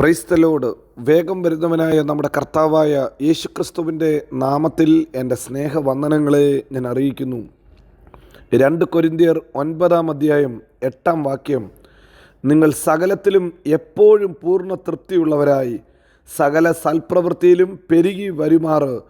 Praise the Lord വേഗം വരുന്നവനായ നമ്മുടെ കർത്താവായ യേശുക്രിസ്തുവിന്റെ നാമത്തിൽ എന്റെ സ്നേഹവന്ദനങ്ങളെ ഞാൻ അറിയിക്കുന്നു. രണ്ട് കൊരിന്തിയർ ഒൻപതാം അധ്യായം എട്ടാം വാക്യം. നിങ്ങൾ സകലത്തിലും എപ്പോഴും പൂർണ തൃപ്തിയുള്ളവരായി സകല സൽപ്രവൃത്തിയിലും പെരുകി വരുമാറ്.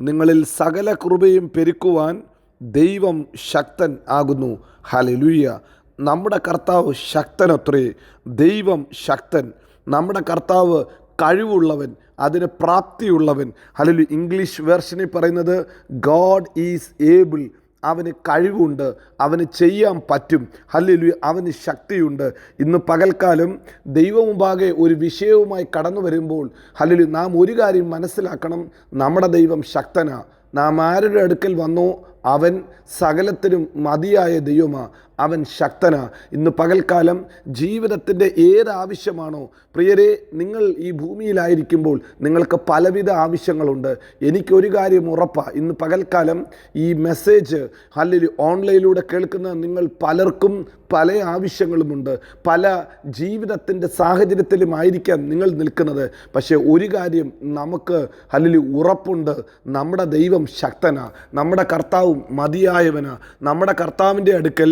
നിങ്ങളിൽ സകല കൃപയും പെരുക്കുവാൻ ദൈവം ശക്തൻ ആകുന്നു. ഹലലുയ്യ നമ്മുടെ കർത്താവ് ശക്തനത്രേ ദൈവം ശക്തൻ. നമ്മുടെ കർത്താവ് കഴിവുള്ളവൻ അതിന് പ്രാപ്തിയുള്ളവൻ. അല്ലെങ്കിൽ ഇംഗ്ലീഷ് വേർഷനിൽ പറയുന്നത് ഗോഡ് ഈസ് ഏബിൾ. അവന് കഴിവുണ്ട് അവന് ചെയ്യാൻ പറ്റും. ഹല്ലേലു അവന് ശക്തിയുണ്ട്. ഇന്ന് പകൽക്കാലം ദൈവമുമ്പാകെ ഒരു വിഷയവുമായി കടന്നു വരുമ്പോൾ അല്ലെങ്കിൽ നാം ഒരു കാര്യം മനസ്സിലാക്കണം. നമ്മുടെ ദൈവം ശക്തനാ. നാം ആരുടെ അടുക്കൽ വന്നോ അവൻ സകലത്തിനും മതിയായ ദൈവമാ അവൻ ശക്തനാ. ഇന്ന് പകൽക്കാലം ജീവിതത്തിന്റെ ആവശ്യമാണോ പ്രിയരെ നിങ്ങൾ ഈ ഭൂമിയിലായിരിക്കുമ്പോൾ നിങ്ങൾക്ക് പലവിധ ആവശ്യങ്ങളുണ്ട്. എനിക്കൊരു കാര്യം ഉറപ്പാണ് ഇന്ന് പകൽക്കാലം ഈ മെസ്സേജ് അല്ലെങ്കിൽ ഓൺലൈനിലൂടെ കേൾക്കുന്ന നിങ്ങൾ പലർക്കും പല ആവശ്യങ്ങളുമുണ്ട്. പല ജീവിതത്തിന്റെ സാഹചര്യത്തിലുമായിരിക്കാം നിങ്ങൾ നിൽക്കുന്നത്. പക്ഷേ ഒരു കാര്യം നമുക്ക് അല്ലെങ്കിൽ ഉറപ്പുണ്ട്. നമ്മുടെ ദൈവം ശക്തനാ. നമ്മുടെ കർത്താവും മതിയായവനാ. നമ്മുടെ കർത്താവിന്റെ അടുക്കൽ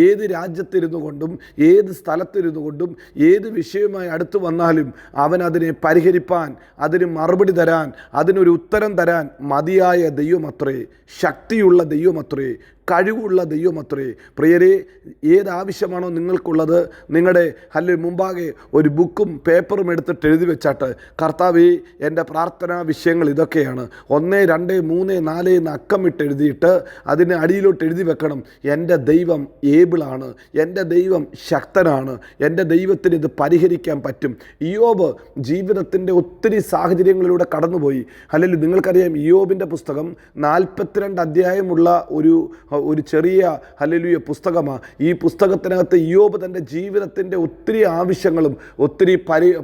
ഏത് രാജ്യത്തിരുന്നു കൊണ്ടും ഏത് സ്ഥലത്തിരുന്നു കൊണ്ടും ഏത് വിഷയവുമായി അടുത്ത് വന്നാലും അവൻ അതിനെ പരിഹരിപ്പാൻ അതിന് മറുപടി തരാൻ അതിനൊരു ഉത്തരം തരാൻ മതിയായ ദൈവമത്രേ ശക്തിയുള്ള ദൈവമത്രേ കഴിവുള്ള ദൈവമത്രേ പ്രിയരെ ഏതാവശ്യമാണോ നിങ്ങൾക്കുള്ളത് നിങ്ങളുടെ അല്ലെ മുമ്പാകെ ഒരു ബുക്കും പേപ്പറും എടുത്തിട്ട് എഴുതി വെച്ചാട്ട് കർത്താവേ എന്റെ പ്രാർത്ഥനാ വിഷയങ്ങൾ ഇതൊക്കെയാണ്. ഒന്ന് രണ്ട് മൂന്ന് നാല് എന്ന് അക്കമിട്ട് എഴുതിയിട്ട് അതിന് അടിയിലോട്ട് എഴുതി വെക്കണം. എന്റെ ദൈവം ഏബിളാണ്. എന്റെ ദൈവം ശക്തനാണ്. എന്റെ ദൈവത്തിന് ഇത് പരിഹരിക്കാൻ പറ്റും. ഇയോബ് ജീവിതത്തിന്റെ ഒത്തിരി സാഹചര്യങ്ങളിലൂടെ കടന്നുപോയി. അല്ലെങ്കിൽ നിങ്ങൾക്കറിയാം ഇയോബിന്റെ പുസ്തകം നാൽപ്പത്തിരണ്ട് അധ്യായമുള്ള ഒരു ഒരു ചെറിയ ഹലലുയ പുസ്തകമാണ് ഈ പുസ്തകത്തിനകത്ത് യോബ് തന്റെ ജീവിതത്തിന്റെ ഒത്തിരി ആവശ്യങ്ങളും ഒത്തിരി പരി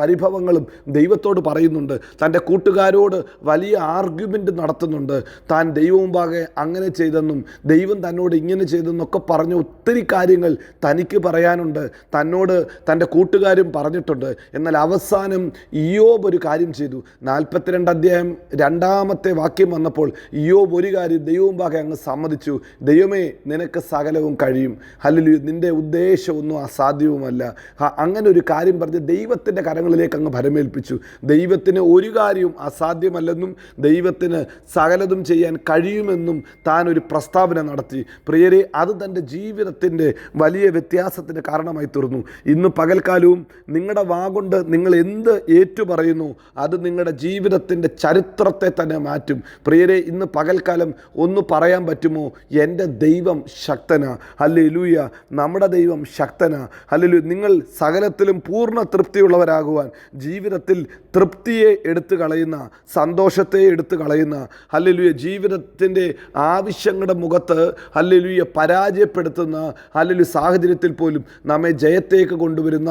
പരിഭവങ്ങളും ദൈവത്തോട് പറയുന്നുണ്ട്. തന്റെ കൂട്ടുകാരോട് വലിയ ആർഗ്യുമെന്റ് നടത്തുന്നുണ്ട്. താൻ ദൈവമുമ്പാകെ അങ്ങനെ ചെയ്തെന്നും ദൈവം തന്നോട് ഇങ്ങനെ ചെയ്തെന്നൊക്കെ പറഞ്ഞ ഒത്തിരി കാര്യങ്ങൾ തനിക്ക് പറയാനുണ്ട്. തന്നോട് തന്റെ കൂട്ടുകാരും പറഞ്ഞിട്ടുണ്ട്. എന്നാൽ അവസാനം ഇയോബ് ഒരു കാര്യം ചെയ്തു. നാൽപ്പത്തിരണ്ട് അധ്യായം രണ്ടാമത്തെ വാക്യം വന്നപ്പോൾ ഇയോബ് ഒരു കാര്യം ദൈവമുമ്പാകെ അങ്ങ് സമ്മതിച്ചു. ദൈവമേ നിനക്ക് സകലവും കഴിയും. അല്ലെങ്കിൽ നിന്റെ ഉദ്ദേശമൊന്നും അസാധ്യവുമല്ല. അങ്ങനെ ഒരു കാര്യം പറഞ്ഞ് ദൈവത്തിന്റെ കരങ്ങളിലേക്ക് അങ്ങ് ഭരമേൽപ്പിച്ചു. ദൈവത്തിന് ഒരു കാര്യവും അസാധ്യമല്ലെന്നും ദൈവത്തിന് സകലതും ചെയ്യാൻ കഴിയുമെന്നും താൻ ഒരു പ്രസ്താവന നടത്തി. പ്രിയരെ അത് തന്റെ ജീവിതത്തിന്റെ വലിയ വ്യത്യാസത്തിന് കാരണമായി തീർന്നു. ഇന്ന് പകൽക്കാലവും നിങ്ങളുടെ വാഗൊണ്ട് നിങ്ങൾ എന്ത് ഏറ്റുപറയുന്നു അത് നിങ്ങളുടെ ജീവിതത്തിന്റെ ചരിത്രത്തെ തന്നെ മാറ്റും. പ്രിയരെ ഇന്ന് പകൽക്കാലം ഒന്ന് പറയാൻ പറ്റുമോ? എന്റെ ദൈവം ശക്തന. അല്ലേ ലൂയ നമ്മുടെ ദൈവം ശക്തനാ. അല്ലല്ലോ നിങ്ങൾ സകലത്തിലും പൂർണ തൃപ്തിയുള്ളവരാകുവാൻ ജീവിതത്തിൽ തൃപ്തിയെ എടുത്തു കളയുന്ന സന്തോഷത്തെ എടുത്തു കളയുന്ന ഹല്ലേലൂയ ജീവിതത്തിന്റെ ആവശ്യങ്ങളുടെ മുഖത്ത് ഹല്ലേലൂയ പരാജയപ്പെടുത്തുന്ന ഹല്ലേലൂയ സാഹചര്യത്തിൽ പോലും നമ്മെ ജയത്തേക്ക് കൊണ്ടുവരുന്ന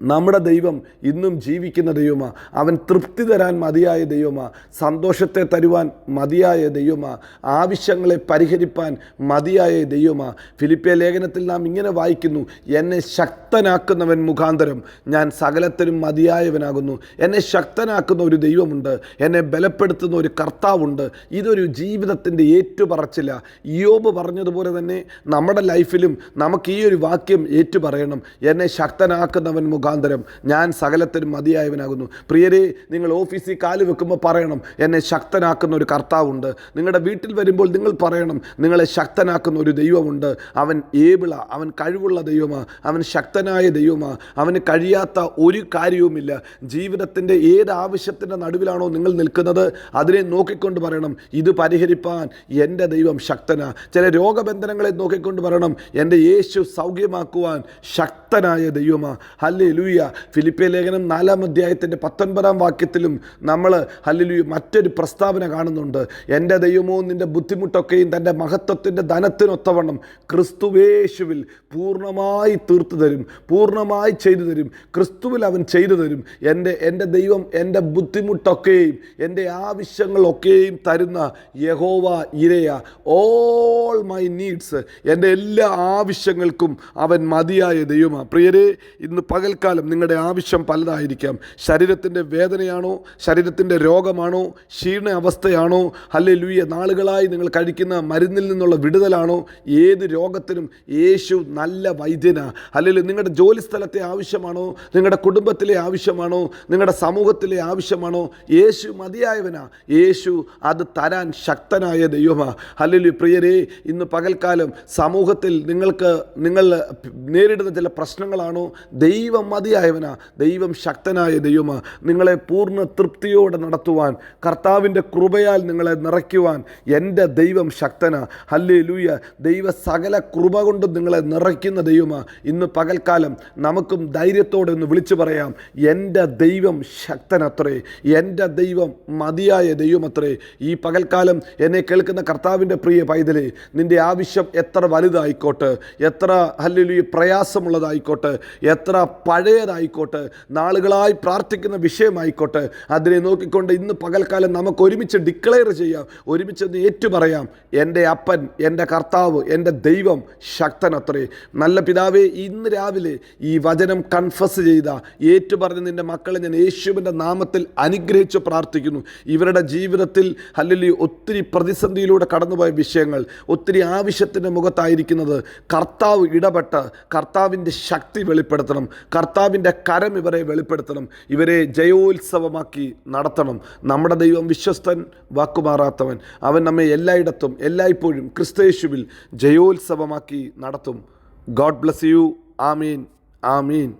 നമ്മുടെ ദൈവം ഇന്നും ജീവിക്കുന്ന ദൈവമാ. അവൻ തൃപ്തി തരാൻ മതിയായ ദൈവമാ. സന്തോഷത്തെ തരുവാൻ മതിയായ ദൈവമാ. ആവശ്യങ്ങളെ പരിഹരിപ്പാൻ മതിയായ ദൈവമാ. ഫിലിപ്പിയ ലേഖനത്തിൽ നാം ഇങ്ങനെ വായിക്കുന്നു എന്നെ ശക്തനാക്കുന്നവൻ മുഖാന്തരം ഞാൻ സകലത്തിനും മതിയായവനാകുന്നു. എന്നെ ശക്തനാക്കുന്ന ഒരു ദൈവമുണ്ട്. എന്നെ ബലപ്പെടുത്തുന്ന ഒരു കർത്താവുണ്ട്. ഇതൊരു ജീവിതത്തിന്റെ ഏറ്റുപറച്ചില്ല യോബ് പറഞ്ഞതുപോലെ തന്നെ നമ്മുടെ ലൈഫിലും നമുക്ക് ഈ ഒരു വാക്യം ഏറ്റുപറയണം. എന്നെ ശക്തനാക്കുന്നവൻ മുഖാന്തരം ഞാൻ സകലത്തിനും മതിയായവനാകുന്നു. പ്രിയരെ നിങ്ങൾ ഓഫീസിൽ കാൽ വെക്കുമ്പോൾ പറയണം എന്നെ ശക്തനാക്കുന്ന ഒരു കർത്താവുണ്ട്. നിങ്ങളുടെ വീട്ടിൽ വരുമ്പോൾ നിങ്ങൾ പറയണം നിങ്ങളെ ശക്തനാക്കുന്ന ഒരു ദൈവമുണ്ട്. അവൻ ഏബിള അവൻ കഴിവുള്ള ദൈവമാണ് അവൻ ശക്തനായ ദൈവമാണ് അവന് കഴിയാത്ത ഒരു കാര്യവുമില്ല. ജീവിതത്തിന്റെ ഏത് ആവശ്യത്തിന്റെ നടുവിലാണോ നിങ്ങൾ നിൽക്കുന്നത് അതിനെ നോക്കിക്കൊണ്ട് പറയണം ഇത് പരിഹരിപ്പാൻ എന്റെ ദൈവം ശക്തനാ. ചില രോഗബന്ധനങ്ങളെ നോക്കിക്കൊണ്ട് പറയണം എന്റെ യേശു സൗഖ്യമാക്കുവാൻ ശക്തനായ ദൈവമാണ് ഹല്ലേ ലൂയ ഫിലിപ്പിയ ലേഖനം നാലാം അധ്യായത്തിന്റെ പത്തൊൻപതാം വാക്യത്തിലും നമ്മൾ ഹല്ലേലൂയ മറ്റൊരു പ്രസ്താവന കാണുന്നുണ്ട്. എന്റെ ദൈവമോ നിന്റെ ബുദ്ധിമുട്ടൊക്കെയും തന്റെ മഹത്വത്തിന്റെ ധനത്തിനൊത്തവണ്ണം ക്രിസ്തുവേശുവിൽ പൂർണമായി തീർത്തു തരും പൂർണമായി ചെയ്തു തരും ക്രിസ്തുവിൽ അവൻ ചെയ്തു തരും. എന്റെ എന്റെ ദൈവം എന്റെ ബുദ്ധിമുട്ടൊക്കെയും എന്റെ ആവശ്യങ്ങളൊക്കെയും തരുന്ന യഹോവ ഇരയ. ഓൾ മൈ നീഡ്സ് എന്റെ എല്ലാ ആവശ്യങ്ങൾക്കും അവൻ മതിയായ ദൈവമാണ് പ്രിയരെ ഇന്ന് പകൽ പകൽക്കാലം നിങ്ങളുടെ ആവശ്യം പലതായിരിക്കാം. ശരീരത്തിന്റെ വേദനയാണോ? ശരീരത്തിന്റെ രോഗമാണോ? ക്ഷീണ അവസ്ഥയാണോ? അല്ലെ ലുയ നാളുകളായി നിങ്ങൾ കഴിക്കുന്ന മരുന്നിൽ നിന്നുള്ള വിടുതലാണോ? ഏത് രോഗത്തിനും യേശു നല്ല വൈദ്യനാ. അല്ലെങ്കിൽ നിങ്ങളുടെ ജോലി സ്ഥലത്തെ ആവശ്യമാണോ? നിങ്ങളുടെ കുടുംബത്തിലെ ആവശ്യമാണോ? നിങ്ങളുടെ സമൂഹത്തിലെ ആവശ്യമാണോ? യേശു മതിയായവനാ. യേശു അത് തരാൻ ശക്തനായ ദൈവമാ. അല്ലെങ്കിൽ പ്രിയരേ ഇന്ന് പകൽക്കാലം സമൂഹത്തിൽ നിങ്ങൾക്ക് നിങ്ങൾ നേരിടുന്ന ചില പ്രശ്നങ്ങളാണോ? ദൈവം മതിയായവനാ. ദൈവം ശക്തനായ ദൈവമാ. നിങ്ങളെ പൂർണ തൃപ്തിയോടെ നടത്തുവാൻ കർത്താവിന്റെ കൃപയാൽ നിങ്ങളെ നിറയ്ക്കുവാൻ എന്റെ ദൈവം ശക്തനാ. ഹല്ലേ ലൂയ ദൈവ സകല കൃപ കൊണ്ട് നിങ്ങളെ നിറയ്ക്കുന്ന ദൈവമാ. ഇന്ന് പകൽക്കാലം നമുക്കും ധൈര്യത്തോടെ ഒന്ന് വിളിച്ചു പറയാം. എന്റെ ദൈവം ശക്തനത്രേ. എന്റെ ദൈവം മതിയായ ദൈവമത്രേ. ഈ പകൽക്കാലം എന്നെ കേൾക്കുന്ന കർത്താവിന്റെ പ്രിയ പൈതലേ നിന്റെ ആവശ്യം എത്ര വലുതായിക്കോട്ടെ എത്ര ഹല്ലേലൂയ പ്രയാസമുള്ളതായിക്കോട്ടെ എത്ര പഴയതായിക്കോട്ടെ നാളുകളായി പ്രാർത്ഥിക്കുന്ന വിഷയമായിക്കോട്ടെ അതിനെ നോക്കിക്കൊണ്ട് ഇന്ന് പകൽക്കാലം നമുക്ക് ഒരുമിച്ച് ഡിക്ലെയർ ചെയ്യാം ഒരുമിച്ച് ഏറ്റുപറയാം എന്റെ അപ്പൻ എന്റെ കർത്താവ് എന്റെ ദൈവം ശക്തനത്രേ. നല്ല പിതാവേ ഇന്ന് രാവിലെ ഈ വചനം കൺഫസ് ചെയ്ത ഏറ്റുപറഞ്ഞ നിന്റെ മക്കളെ ഞാൻ യേശുവിന്റെ നാമത്തിൽ അനുഗ്രഹിച്ച് പ്രാർത്ഥിക്കുന്നു. ഇവരുടെ ജീവിതത്തിൽ അല്ലെങ്കിൽ ഒത്തിരി പ്രതിസന്ധിയിലൂടെ കടന്നുപോയ വിഷയങ്ങൾ ഒത്തിരി ആവശ്യത്തിന്റെ മുഖത്തായിരിക്കുന്നത് കർത്താവ് ഇടപെട്ട് കർത്താവിന്റെ ശക്തി വെളിപ്പെടുത്തണം. കർത്താവിന്റെ കരം ഇവരെ വെളിപ്പെടുത്തണം ഇവരെ ജയോത്സവമാക്കി നടത്തണം. നമ്മുടെ ദൈവം വിശ്വസ്തൻ വാക്കുമാറാത്തവൻ. അവൻ നമ്മെ എല്ലായിടത്തും എല്ലായ്പ്പോഴും ക്രിസ്തയേശുവിൽ ജയോത്സവമാക്കി നടത്തും. God bless you. Amin. Amin.